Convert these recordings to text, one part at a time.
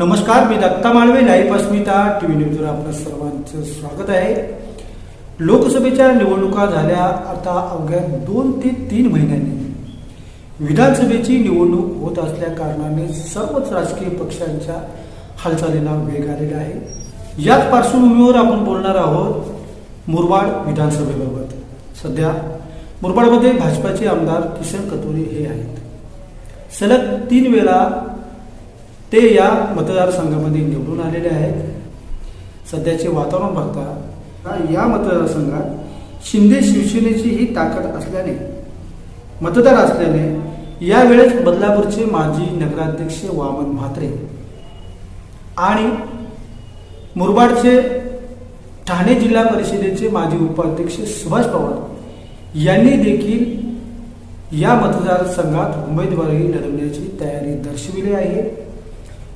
नमस्कार मी Datta Malve life Asmita T V न्यूजवर आपलं सर्वांचं स्वागत आहे. लोकसभेच्या निवडणुका झाल्या आता अवघ्या दोन ते तीन महिन्यांनी. विधानसभेची निवडणूक होत असल्या कारणाने सर्वच राजकीय पक्षांच्या हालचालींना वेग आलेला आहे. याच पार्श्वभूमीवर आपण बोलणार आहोत मुरबाड विधानसभेबाबत. सध्या मुरबाडमध्ये भाजपाचे आमदार किशन कतोरे हे आहेत. सलग तीन वेळा ते या मतदारसंघामध्ये निवडून आलेले आहेत. सध्याचे वातावरण बघता या मतदारसंघात शिंदे शिवसेनेची ही ताकद असल्याने मतदार असल्याने यावेळेस बदलापूरचे माजी नगराध्यक्ष वामन म्हात्रे आणि मुरबाडचे ठाणे जिल्हा परिषदेचे माजी उपाध्यक्ष सुभाष पवार यांनी देखील या मतदारसंघात उमेदवारी लढवण्याची तयारी दर्शविली आहे.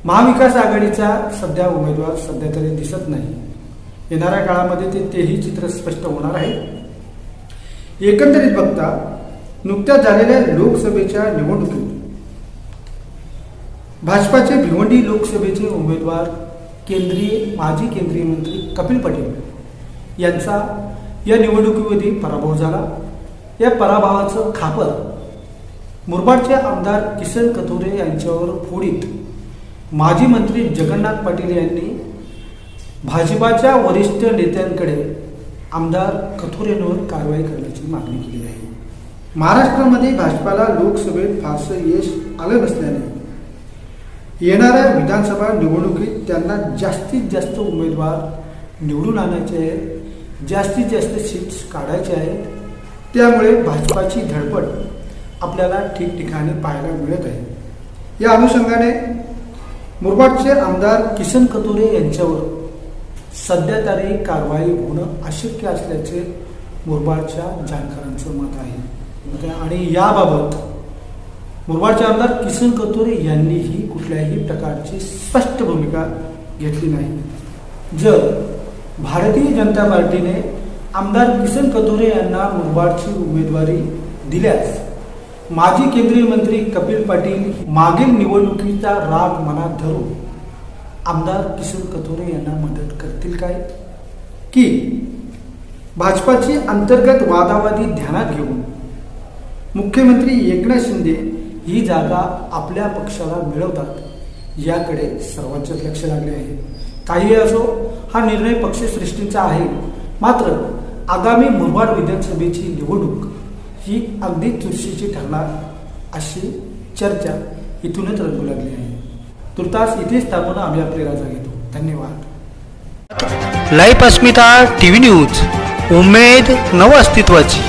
महाविकास आघाडीचा सध्या उमेदवार सध्या तरी दिसत नाही. येणाऱ्या काळामध्ये ते तेही चित्र स्पष्ट होणार आहे. एकंदरीत बघता नुकत्याच झालेल्या लोकसभेच्या निवडणुकीत भाजपाचे भिवंडी लोकसभेचे उमेदवार केंद्रीय माजी केंद्रीय मंत्री कपिल पटेल यांचा या निवडणुकीमध्ये पराभव झाला. या पराभवाचं खापर मुरबाडचे आमदार किसन कथोरे यांच्यावर फोडीत माजी मंत्री जगन्नाथ पाटील यांनी भाजपाच्या वरिष्ठ नेत्यांकडे आमदार कथोरेंवर कारवाई करण्याची मागणी केली आहे. महाराष्ट्रामध्ये भाजपाला लोकसभेत फारसं यश आलं नसल्याने येणाऱ्या विधानसभा निवडणुकीत त्यांना जास्तीत जास्त उमेदवार निवडून आणायचे आहेत जास्तीत जास्त सीट्स काढायचे आहेत त्यामुळे भाजपाची धडपड आपल्याला ठिकठिकाणी पाहायला मिळत आहे. या अनुषंगाने मुरबाडचे आमदार किसन कतोरे यांच्यावर सध्या तरी कारवाई होणं अशक्य असल्याचे मुरबाडच्या जाणकारांचं मत आहे. आणि याबाबत मुरबाडचे आमदार किसन कतोरे यांनीही कुठल्याही प्रकारची स्पष्ट भूमिका घेतली नाही. जर भारतीय जनता पार्टीने आमदार किसन कतोरे यांना मुरबाडची उमेदवारी दिल्यास माजी केंद्रीय मंत्री कपिल पाटील मागील निवडणुकीचा राग मनात धरून आमदार किशोर कथोरे यांना मदत करतील काय? की भाजपाची अंतर्गत वादावादी ध्यानात घेऊन मुख्यमंत्री एकनाथ शिंदे ही जागा आपल्या पक्षाला मिळवतात याकडे सर्वांचेच लक्ष लागले आहे. काही असो हा निर्णय पक्षश्रेष्ठींचा आहे. मात्र आगामी मुरबाड विधानसभेची निवडणूक ही अगदी चुरशीची ठरणार अशी चर्चा इथूनच रंगू लागली आहे. तुर्तास इथे स्थापना आम्ही आपली राजा घेतो धन्यवाद. Life Asmita T V news. उमेद नव अस्तित्वाची